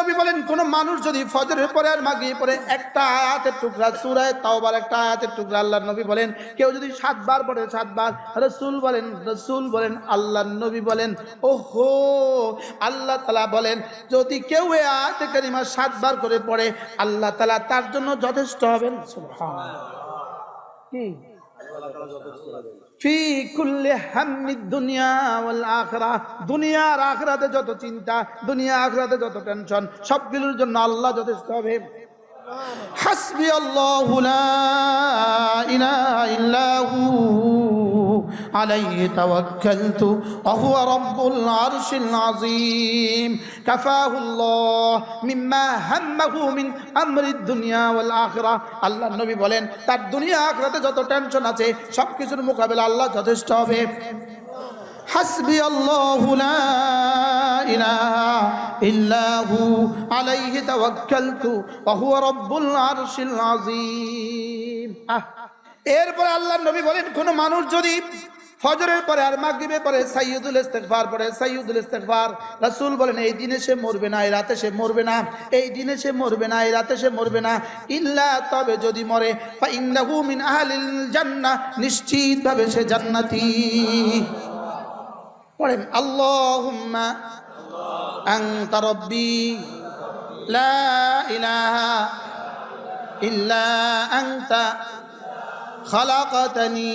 নবী বলেন, কোন মানুষ যদি ফজরের পরে আর মাগরিবের পরে একটা আয়াতের টুকরা সূরায় তাওবার একটা আয়াতের টুকরা আল্লাহর নবী বলেন, কেউ যদি সাতবার পড়ে, সাতবার রাসূল বলেন রাসূল বলেন, আল্লাহর নবী বলেন, ওহো, আল্লাহ তাআলা বলেন, যদি কেউ এই আয়াতে কারিমা সাতবার করে পড়ে, আল্লাহ তাআলা তার জন্য যথেষ্ট হবেন। কি? ফি কুল্লি হাম্মি দুনিয়া ওয়াল আখিরা। দুনিয়া আখিরাতে যত চিন্তা দুনিয়া আখরাতে যত টেনশন, সবগুলোর জন্য আল্লাহ যথেষ্ট হবে। হাসবি আল্লাহু লা ইলাহা ইল্লা আলাইহি তাওয়াক্কালতু ওয়া হুয়া রাব্বুল আরশিল আযীম কাফাহু আল্লাহ মিম্মা হাম্মাহু মিন আমরিদ দুনিয়া ওয়াল আখিরা আল্লাহ নবী বলেন তার দুনিয়া আখিরাতে যত টেনশন আছে সবকিছুর মোকাবেলা আল্লাহ যথেষ্ট হবে حسبي الله لا إله إلا هو عليه توكلت وهو رب العرش العظيم আহ, এরপরে আল্লাহ নবী বলেন কোন মানুষ যদি ফজরের পরে আর মাগরিবের পরে সাইয়দুল ইস্তেকবার পরে সাইয়দুল ইস্তেকবার রাসুল বলেন, এই দিনে সে মরবে না, এই রাতে সে মরবে না, এই দিনে সে মরবে না, এই রাতে সে মরবে না। ইল্লা তবে যদি মরে ফাইন্দাহু মিন আহলিল জান্নাহ নিশ্চিতভাবে সে জান্নাতি। পড়েন, আল্লাহুম্মা আনতা রব্বি, লা ইলাহা ইল্লা আনতা খালাকাতানি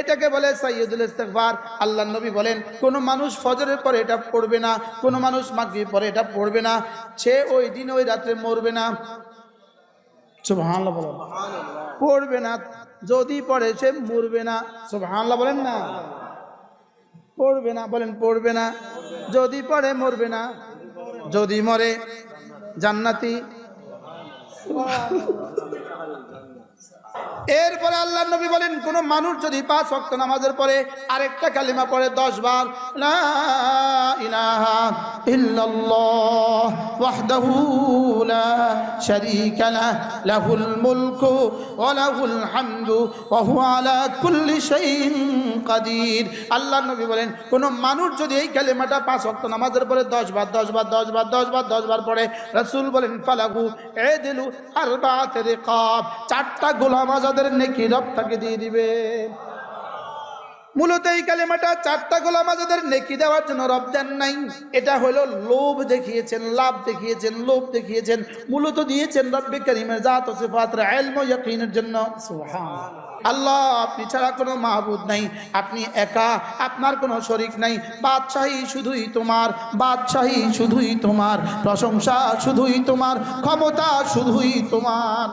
এটাকে বলে সাইয়দুল ইস্তেকবার আল্লাহ নবী বলেন, কোনো মানুষ ফজরের পরে এটা পড়বে না, কোনো মানুষ মাগরির পরে এটা পড়বে না, সে ওই দিন ওই রাত্রে মরবে না। পড়বে না, যদি পড়ে সে মরবে না। সুবহানাল্লাহ বলেন না। পড়বে না, বলেন পড়বে না। যদি পড়ে মরবে না। যদি মরে, জান্নাতি 哇。এরপরে আল্লাহ নবী বলেন, কোন মানুষ যদি পাঁচ ওয়াক্ত নামাজের পরে আরেকটা কালিমা পড়ে দশ বার আল্লাহ নবী বলেন, কোন মানুষ যদি এই কালিমাটা পাঁচ ওয়াক্ত নামাজের পরে দশ বার দশ বার দশ বার দশ বার দশ বার পড়ে, রাসূল বলেন, ফালাহু এদিলু আরবাত রিকাব। চারটা গোলাম আজাদের নেকি রব তাকে দিয়ে দিবে। মূলত এই কালেমাটা চারটা গোলাম আজাদের নেকি দেওয়ার জন্য রব দেন নাই। এটা হলো লোভ দেখিয়েছেন লাভ দেখিয়েছেন লোভ দেখিয়েছেন। মূলত দিয়েছেন রব্বে করিমের জাত সিফাতের ইলম ও ইয়াকিনের জন্য। আল্লাহ আপনি ছাড়া কোনো মাহবুদ নাই আপনি একা আপনার কোনো শরিক নাই। বাদশাহী শুধুই তোমার বাদশাহী শুধুই তোমার প্রশংসা শুধুই তোমার ক্ষমতা শুধুই তোমার।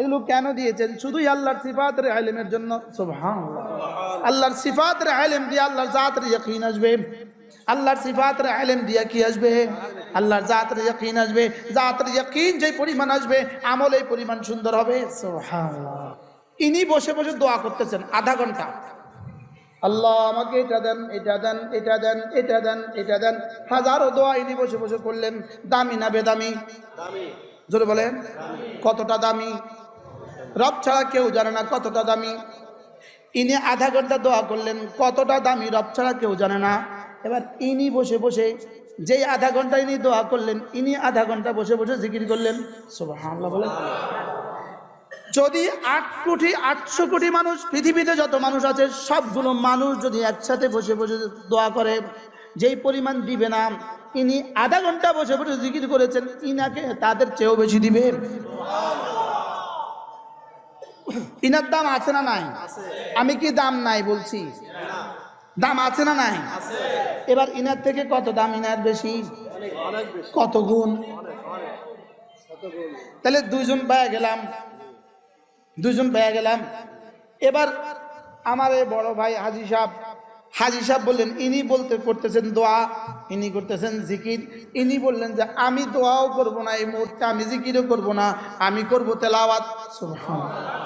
এগুলো কেন দিয়েছেন? শুধুই আল্লাহর সিফাতের আলেমের জন্য? আল্লাহর সিফাতের আলেম দিয়ে আল্লাহর জাতের ইয়াকিন আসবে। আল্লাহর সিফাতের আলেম দিয়ে কি আসবে? আল্লাহর জাতের ইয়াকিন আসবে। জাতের ইয়াকিন যে পরিমাণ আসবে আমল এই পরিমাণ সুন্দর হবে। ইনি বসে বসে দোয়া করতেছেন আধা ঘণ্টা। আল্লাহ আমাকে এটা দেন এটা দেন এটা দেন এটা দেন এটা দেন। হাজারো দোয়া ইনি বসে বসে করলেন। দামি না বেদামি? জোরে বলেন। কতটা দামি? রব ছাড়া কেউ জানে না কতটা দামি। ইনি আধা ঘণ্টা দোয়া করলেন, কতটা দামি রব ছাড়া কেউ জানে না। এবার ইনি বসে বসে যেই আধা ঘণ্টা ইনি দোয়া করলেন, ইনি আধা ঘণ্টা বসে বসে জিকির করলেন। বলেন। যদি আট কোটি, আটশো কোটি মানুষ, পৃথিবীতে যত মানুষ আছে, সবগুলো মানুষ যদি একসাথে বসে বসে দোয়া করে, যেই পরিমাণ দিবে না, ইনি আধা ঘণ্টা বসে বসে জিকির করেছেন, ইনাকে তাদের চেয়েও বেশি দিবে। ইনার দাম আছে না নাই? আমি কি দাম নাই বলছি? দাম আছে না নাই? এবার ইনার থেকে কত দাম? ইনার বেশি? কত গুণ? তাহলে দুইজন পায়ে গেলাম। দুজন পেয়ে গেলাম। এবার আমার এই বড় ভাই হাজি সাহেব হাজি সাহেব বললেন ইনি বলতে করতেছেন দোয়া ইনি করতেছেন জিকির। ইনি বললেন যে আমি দোয়াও করব না এই মুহূর্তে আমি জিকিরও করব না আমি করব তেলাওয়াত সুবহানাল্লাহ।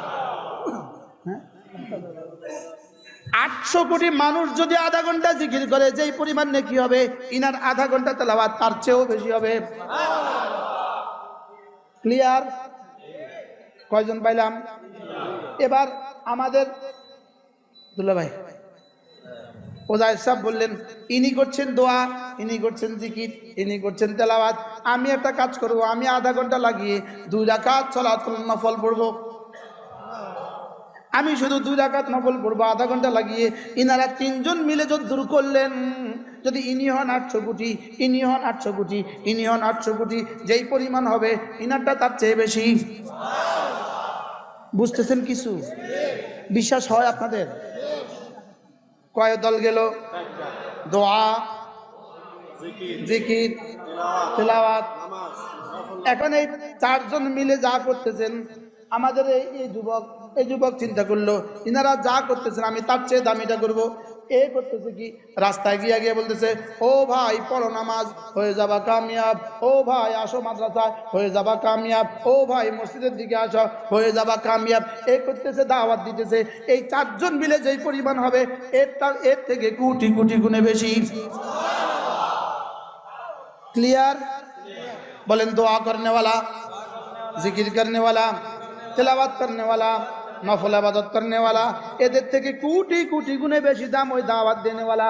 হ্যাঁ? আটশো কোটি মানুষ যদি আধা ঘণ্টা জিকির করে, যেই পরিমাণ নাকি হবে, ইনার আধা ঘণ্টা তেলাওয়াত তার চেয়েও বেশি হবে। ক্লিয়ার কয়জন পাইলাম? এবার আমাদের দুল্লা ভাই। ওজায় সাহেব বললেন, ইনি করছেন দোয়া, ইনি করছেন জিকির, ইনি করছেন তেলাওয়াত। আমি একটা কাজ করব, আমি আধা ঘণ্টা লাগিয়ে দুই রাকাত চলাত নফল পড়ব। আমি শুধু দুই রাকাত নফল পড়ব, আধা ঘণ্টা লাগিয়ে ইনারা তিনজন মিলে যদি দূর করলেন, যদি ইনি হন আটশো কোটি, ইনি হন আটশো কোটি, ইনি হন আটশো কোটি, যেই পরিমাণ হবে, ইনারটা তার চেয়ে বেশি। বুঝতেছেন কিছু? বিশ্বাস হয় আপনাদের? কয় দল গেল? দোয়া, জিকির, তেলাওয়াত। এখন এই চারজন মিলে যা করতেছেন, আমাদের এই এই যুবক এই যুবক চিন্তা করল, ইনারা যা করতেছেন, আমি তার চেয়ে দামিটা করব। এ করতেছে কি? রাস্তায় গিয়া গিয়ে বলতেছে, ও ভাই, পড়ো নামাজ, হয়ে যাবা কামিয়াব। ও ভাই, আসো মাদ্রাসায়, হয়ে যাবা কামিয়াব। ও ভাই, মসজিদের দিকে আসো, হয়ে যাবা কামিয়াব। এ করতেছে, দাওয়াত দিতেছে। এই চারজন মিলে যেই পরিমাণ হবে, এর তার, এর থেকে কুটি কুটি গুণে বেশি। ক্লিয়ার? বলেন, দোয়া করনেওয়ালা, জিকির করনেওয়ালা তেলাবাদ করনেওয়ালা। নফল আবাদত করেনেওয়ালা। এদের থেকে কোটি কোটি গুণে বেশি দাম ওই দাওয়াত দেনেওয়ালা।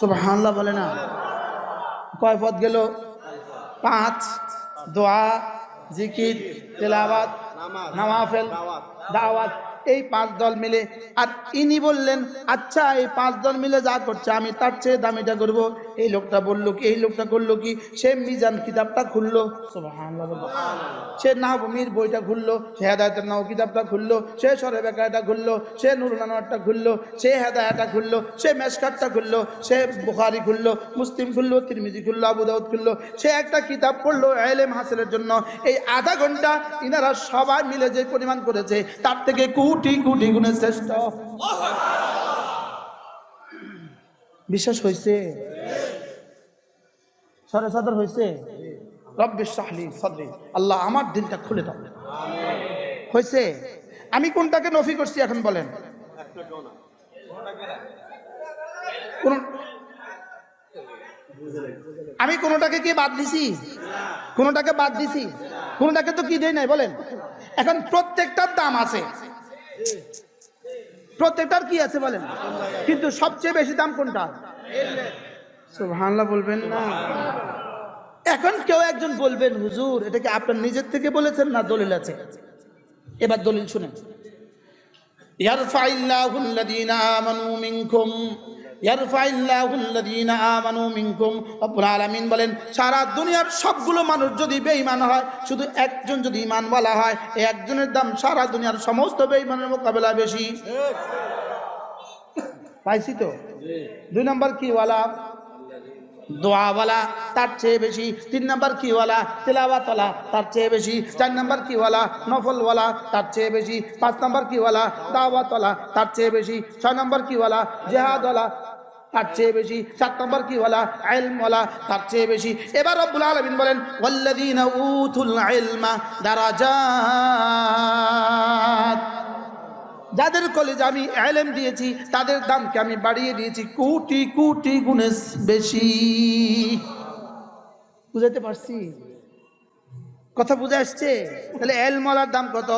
সুবহানাল্লাহ বলে না? কয় পথ গেল? পাঁচ দোয়া জিকির তেলাওয়াত নামাফেল দাওয়াত। এই পাঁচ দল মিলে। আর ইনি বললেন আচ্ছা এই পাঁচ দল মিলে যা করছে, আমি তার চেয়ে দামিটা করব। এই লোকটা বলল কি, এই লোকটা করল কি, সে মিজান কিতাবটা খুললো। সে নাহমির বইটা খুললো, সে হেদায়তের নাও কিতাবটা খুললো, সে সরে বেকারটা খুললো, সে নুরুলানোয়ারটা খুললো, সে হেদায়াটা খুললো, সে মেসকাটটা খুললো, সে বুখারি খুললো, মুসলিম খুললো, তিরমিজি খুললো, আবু দাউদ খুললো। সে একটা কিতাব পড়ল এলেম হাসিলের জন্য। এই আধা ঘণ্টা ইনারা সবাই মিলে যে পরিমাণ করেছে, তার থেকে কোটি কোটি গুণে শ্রেষ্ঠ। বিশ্বাস হয়েছে সরে সদর হয়েছে আল্লাহ আমার দিলটা খুলে দাও। হয়েছে আমি কোনটাকে নফি করছি এখন বলেন? আমি কোনোটাকে কি বাদ দিছি? কোনোটাকে বাদ দিছি? কোনোটাকে তো কি দেয় নাই বলেন? এখন প্রত্যেকটার দাম আছে। প্রত্যেকটার কি আছে বলেন? কিন্তু সবচেয়ে বেশি দাম কোনটা? সুবহানাল্লাহ বলবেন না। এখন কেউ একজন বলবেন হুজুর এটা কি আপনার নিজের থেকে বলেছেন না দলিল আছে? এবার দলিল শুনেন। ইয়ারফাইল্লাহুল্লাযীনা আমানু মিনকুম আলামিন বলেন, সারা দুনিয়ার সবগুলো মানুষ যদি বেঈমান হয়, শুধু একজন যদি ঈমানওয়ালা হয়, এই একজনের দাম সারা দুনিয়ার সমস্ত বেঈমানের মোকাবেলা বেশি। পাইছি তো? দুই নম্বর কি ওয়ালা? দোয়াওয়ালা, তার চেয়ে বেশি। তিন নম্বর কি ওয়ালা? তেলাওয়াতওয়ালা, তার চেয়ে বেশি। চার নম্বর কি ওয়ালা? নফলওয়ালা, তার চেয়ে বেশি। পাঁচ নম্বর কি ওয়ালা? দাওয়াতওয়ালা, তার চেয়ে বেশি। ছয় নম্বর কি ওয়ালা? জেহাদওয়ালা তার চেয়ে বেশি সাত নম্বর কি ওয়ালা ইলমওয়ালা তার চেয়ে বেশি। এবার রব্বুল আলামিন বলেন ইলমা দারাজাত। যাদের কলেজে আমি এলেম দিয়েছি, তাদের দামকে আমি বাড়িয়ে দিয়েছি কোটি কোটি গুণে বেশি। বুঝাতে পারছি? কথা বুঝে আসছে? তাহলে এলমলার দাম কত?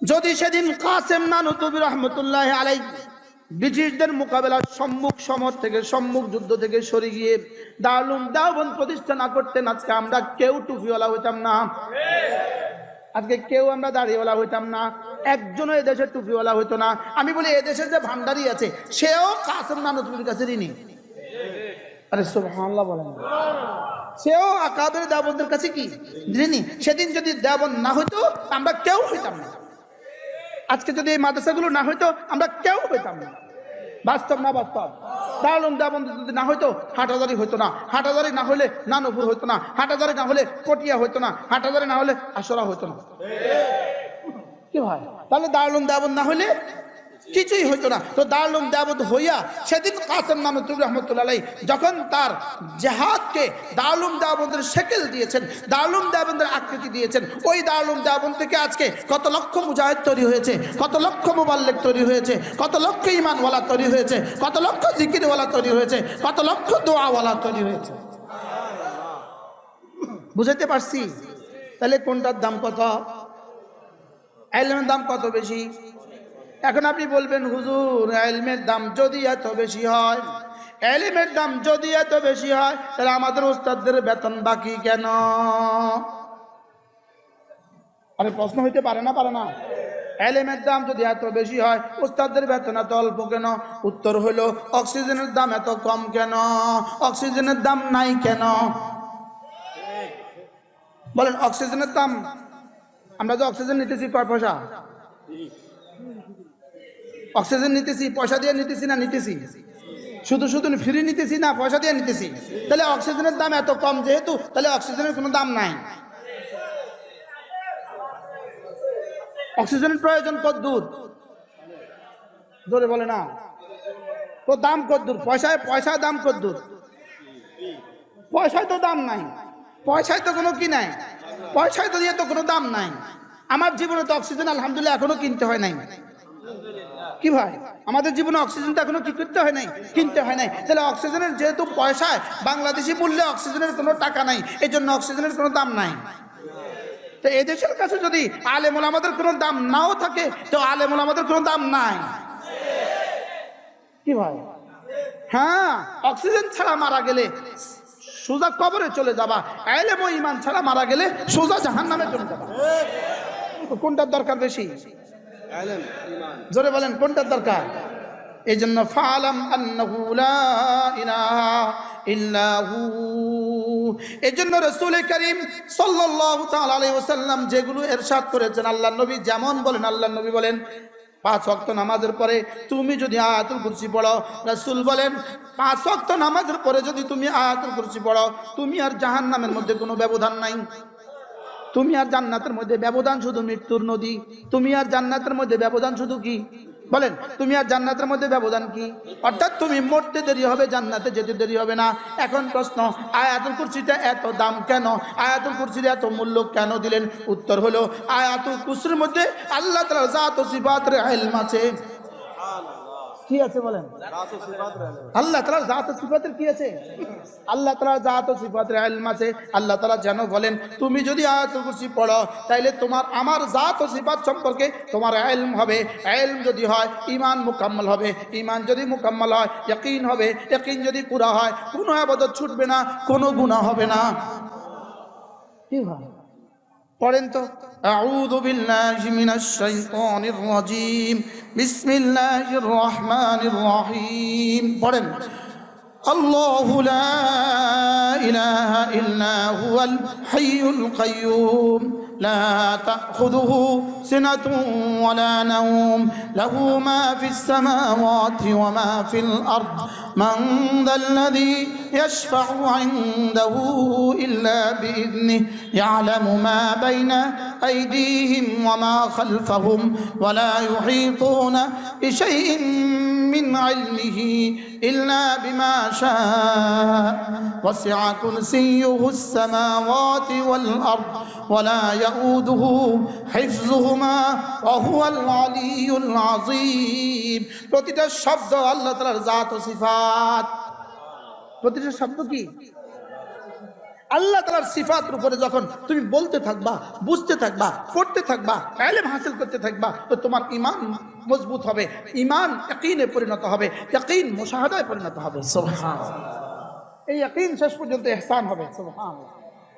যদি সেদিন কাসেম না নানুতবি রহমতুল্লাহ আলাই ব্রিটিশদের মোকাবেলার সম্মুখ সমর থেকে সম্মুখ যুদ্ধ থেকে সরে গিয়ে দারুম দাওবন প্রতিষ্ঠা না করতেন। আজকে আমরা কেউ টুপিওয়ালা হইতাম না। আজকে কেউ আমরা দাঁড়িয়েওয়ালা হইতাম না। একজনও এদেশের টুপিওয়ালা হইতো না। আমি বলি এদেশের যে ভান্ডারি আছে, সেও কাসেম নানতুবির কাছে ঋণী। আরে বলেন। সেও আকাবের দেবনদের কাছে কি? ঋণী। সেদিন যদি দেবন না হইতো, আমরা কেউ হইতাম না। আজকে যদি এই মাদ্রাসাগুলো না হইতো আমরা কেউ হইতাম না। বাস্তব না বাস্তব? দারুণ দাবন যদি না হইতো হাটাজারি হইতো না। হাটাজারি না হলে নানপুর হইতো না। হাটাজারি না হলে পটিয়া হইতো না। হাটাজারি না হলে আসরা হইতো না। কি ভাই? তাহলে দারুণ দাবন না হলে কিছুই হইতো না। তো দারুম দেবত হইয়া সেদিন কাসেম নানতুর রহমতুল্লাহ যখন তার জেহাদকে দারুম দেবন্দের সেকেল দিয়েছেন দারুম দেবন্দের আকৃতি দিয়েছেন, ওই দারুম দেবন থেকে আজকে কত লক্ষ মুজাহিদ তৈরি হয়েছে, কত লক্ষ মোবাল্লেক তৈরি হয়েছে, কত লক্ষ ইমানওয়ালা তৈরি হয়েছে, কত লক্ষ জিকিরওয়ালা তৈরি হয়েছে, কত লক্ষ দোয়াওয়ালা তৈরি হয়েছে। বুঝাতে পারছি? তাহলে কোনটার দাম কত? এলমের দাম কত বেশি? এখন আপনি বলবেন, হুজুর, এলমের দাম যদি এত বেশি হয়? এলিমের দাম যদি এত বেশি হয়, তাহলে আমাদের ওস্তাদদের বেতন বাকি কেন? আরে প্রশ্ন হইতে পারে না পারে না। এলিমের দাম যদি এত বেশি হয় ওস্তাদদের বেতন এত অল্প কেন? উত্তর হলো অক্সিজেনের দাম এত কম কেন? অক্সিজেনের দাম নাই কেন? বলেন, অক্সিজেনের দাম, আমরা যে অক্সিজেন নিতেছি, কয় পয়সা? অক্সিজেন নিতেছি, পয়সা দিয়ে নিতেছি না, নিতেছি। শুধু শুধু ফ্রি নিতেছি না, পয়সা দিয়ে নিতেছি। তাহলে অক্সিজেনের দাম এত কম যেহেতু, তাহলে অক্সিজেনের কোনো দাম নাই। অক্সিজেনের প্রয়োজন কত দূর? জোরে বলে না। তো দাম কত দূর? পয়সায়, পয়সার দাম কত দূর? পয়সায় তো দাম নাই। পয়সায় তো কোনো কি নাই? পয়সায় তো দিয়ে তো কোনো দাম নাই। আমার জীবনে তো অক্সিজেন আলহামদুলিল্লাহ এখনও কিনতে হয় নাই। কি ভাই? আমাদের জীবনে অক্সিজেন তো এখনও কি করতে হয় নাই, কিনতে হয় নাই। তাহলে অক্সিজেনের যেহেতু পয়সায় বাংলাদেশি মূল্যে অক্সিজেনের কোনো টাকা নাই এই জন্য অক্সিজেনের কোনো দাম নাই। তো এদেশের কাছে যদি আলেমুল আমাদের কোনো দাম নাও থাকে, তো আলেমুল আমাদের কোনো দাম নাই। কি ভাই? হ্যাঁ অক্সিজেন ছাড়া মারা গেলে সোজা কবরে চলে যাবা এলেম ইমান ছাড়া মারা গেলে সোজা জাহান নামে চলে যাবা। কোনটার দরকার বেশি? জোরে বলেন, কোনটার দরকার? এই জন্য ফালাম ইল্লাহু। এই জন্য রসুল করিম তাআলা যেগুলো এরশাদ করেছেন আল্লাহ নবী যেমন বলেন আল্লাহ নবী বলেন, পাঁচ ওয়াক্ত নামাজের পরে তুমি যদি আয়াতুল কুরসি পড়ো রাসূল বলেন, পাঁচ ওয়াক্ত নামাজের পরে যদি তুমি আয়াতুল কুরসি পড়ো তুমি আর জাহান্নামের মধ্যে কোনো ব্যবধান নাই। তুমি আর জান্নাতের মধ্যে ব্যবধান শুধু মৃত্যুর নদী। তুমি আর জান্নাতের মধ্যে ব্যবধান শুধু কি? বলেন, তুমি আর জান্নাতের মধ্যে ব্যবধান কি? অর্থাৎ তুমি মরতে দেরি হবে, জান্নাতে যেতে দেরি হবে না। এখন প্রশ্ন, আয়াতুল কুরসিটা এত দাম কেন? আয়াতুল কুরসির এত মূল্য কেন দিলেন? উত্তর হলো, আয়াতুল কুরসির মধ্যে আল্লাহ তালা জাত আছে। কি আছে বলেন? আল্লাহ তালা জাত ও সিফাতের কি আছে? আল্লাহ তালা জাত ও সিফাতের ইলম আছে। আল্লাহ তালা যেন বলেন তুমি যদি আয়াতুল কুরসি পড়ো তাইলে তোমার আমার জাত ও সিফাত সম্পর্কে তোমার ইলম হবে। ইলম যদি হয় ইমান মুকাম্মল হবে। ইমান যদি মুকাম্মল হয় ইয়াকিন হবে। ইয়াকিন যদি পুরা হয় কোনো আবাদত ছুটবে না কোনো গুনাহ হবে না। কি হয় পড়েন তো أعوذ بالله من الشيطان الرجيم بسم الله الرحمن الرحيم পড়েন الله لا إله إلا هو الحي القيوم لا تأخذه سنة ولا نوم له ما في السماوات وما في الأرض من ذا الذي يشفع عنده إلا بإذنه يعلم ما بين أيديهم وما خلفهم ولا يحيطون بشيء من علمه إلا بما شاء وسع كرسيه السماوات والأرض ولا يؤوده حفظهما وهو العلي العظيم প্রতিটা শব্দ আল্লাহ তাআলার জাত ও সিফাত প্রতিটা শব্দ কি? আল্লাহ তালার সিফাতের উপরে যখন তুমি বলতে থাকবা বুঝতে থাকবা পড়তে থাকবা এলেম হাসিল করতে থাকবা তো তোমার ইমান মজবুত হবে ইমান একইনে পরিণত হবে ইয়াকিন মুশাহাদায় পরিণত হবে। এই ইয়াকিন শেষ পর্যন্ত ইহসান হবে।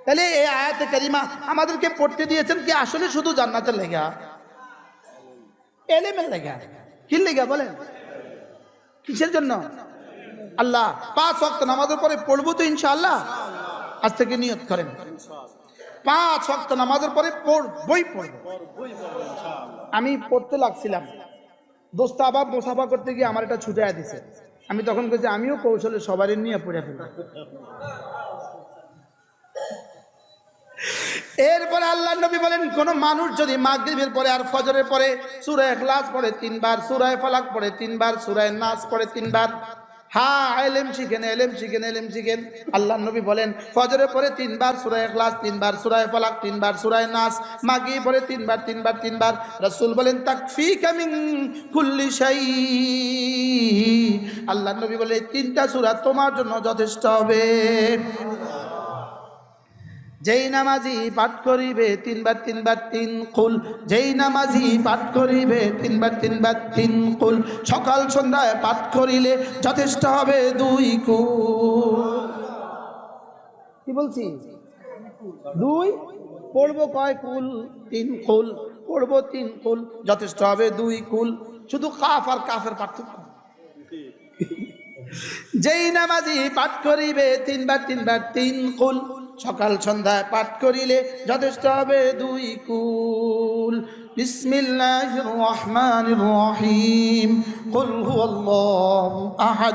তাহলে এই আয়াতে কারিমা আমাদেরকে পড়তে দিয়েছেন কি আসলে শুধু জান্নাতের লেগা? এলেমের লেগা। কি লেগা বলেন? কিসের জন্য? আল্লাহ, পাঁচ ওয়াক্ত নামাজের পরে পড়ব তো ইনশাআল্লাহ। আজ থেকে নিয়ত করেন। পাঁচ ওয়াক্ত নামাজের পরে পড়বই পড়ব। আমি পড়তে লাগছিলাম। দোস্ত আবার মোসাফা করতে গিয়ে আমার এটা ছুটে দিছে। আমি তখন বলছি আমিও কৌশলে সবারই নিয়ে পড়ে ফেলব এরপরে আল্লাহ নবী বলেন, কোন মানুষ যদি মাগরিবের পরে আর ফজরের পরে সুরায় ইখলাস পড়ে তিনবার সুরায় ফালাক পড়ে তিনবার সুরায় নাস পড়ে তিনবার হ্যাঁ এলেম শিখেন এলেম শিখেন এলেম শিখেন। আল্লাহ নবী বলেন, ফজরের পরে তিনবার সুরায় ক্লাস তিনবার সুরায় ফলাক, তিনবার সুরায় নাস মাগি পরে তিনবার তিনবার তিনবার। রাসূল বলেন তাকফি কামিং কুল্লি সাই আল্লাহ নবী বলে তিনটা সুরা তোমার জন্য যথেষ্ট হবে। যেই নামাজি পাঠ করিবে তিনবার তিনবার তিন কুল, যেই নামাজি পাঠ করিবে তিনবার তিনবার তিন কুল, সকাল সন্ধ্যায় পাঠ করিলে যথেষ্ট হবে দুই কুল। কি বলছি? দুই? পড়ব কয় কুল? তিন কুল। পড়ব তিন কুল, যথেষ্ট হবে দুই কুল। শুধু কাফ আর কাফের পার্থক্য। যেই নামাজি পাঠ করিবে তিনবার তিনবার তিন কুল সকাল সন্ধ্যায় পাঠ করিলে যথেষ্ট হবে দুই কুল। বিসমিল্লাহির রহমানির রহিম। কুল হুয়াল্লাহু আহাদ।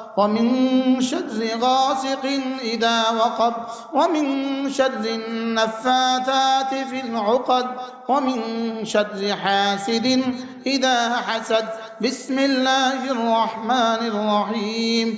ومن شر غاسق إذا وقب ومن شر النفاثات في العقد ومن شر حاسد إذا حسد. بسم الله الرحمن الرحيم.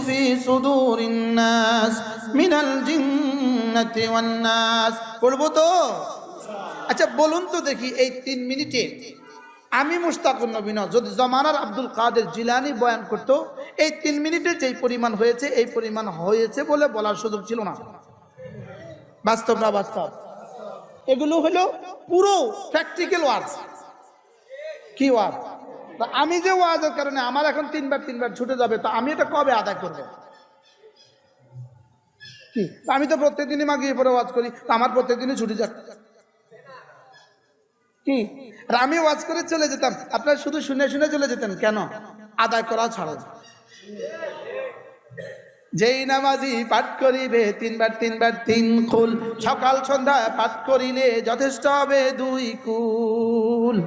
في صدور الناس من الجنة والناس পড়বো তো আচ্ছা বলুন তো দেখি এই তিন মিনিটে আমি মুস্তাকুর নবী নয় যদি জমানার আব্দুল কাদের জিলানি বয়ান করতো এই তিন মিনিটে যেই পরিমাণ হয়েছে এই পরিমাণ হয়েছে বলে বলার সুযোগ ছিল না বাস্তব না বাস্তব এগুলো হলো পুরো প্র্যাকটিক্যাল ওয়ার্ড কি ওয়ার্ড তা আমি যে ওয়াজের কারণে আমার এখন তিনবার তিনবার ছুটে যাবে, তো আমি এটা কবে আদায় করব? আমি তো প্রত্যেকদিনই মাগিয়ে পরে ওয়াজ করি, তা আমার প্রত্যেকদিনই ছুটি যাক। কি? আমি ওয়াজ করে চলে যেতাম, আপনারা শুধু শুনে শুনে চলে যেতেন, কেন? আদায় করা ছাড়া। যেই নামাজি পাঠ করিবে, তিনবার তিনবার তিন কুল সকাল সন্ধ্যা পাঠ করিলে যথেষ্ট হবে দুই কুল।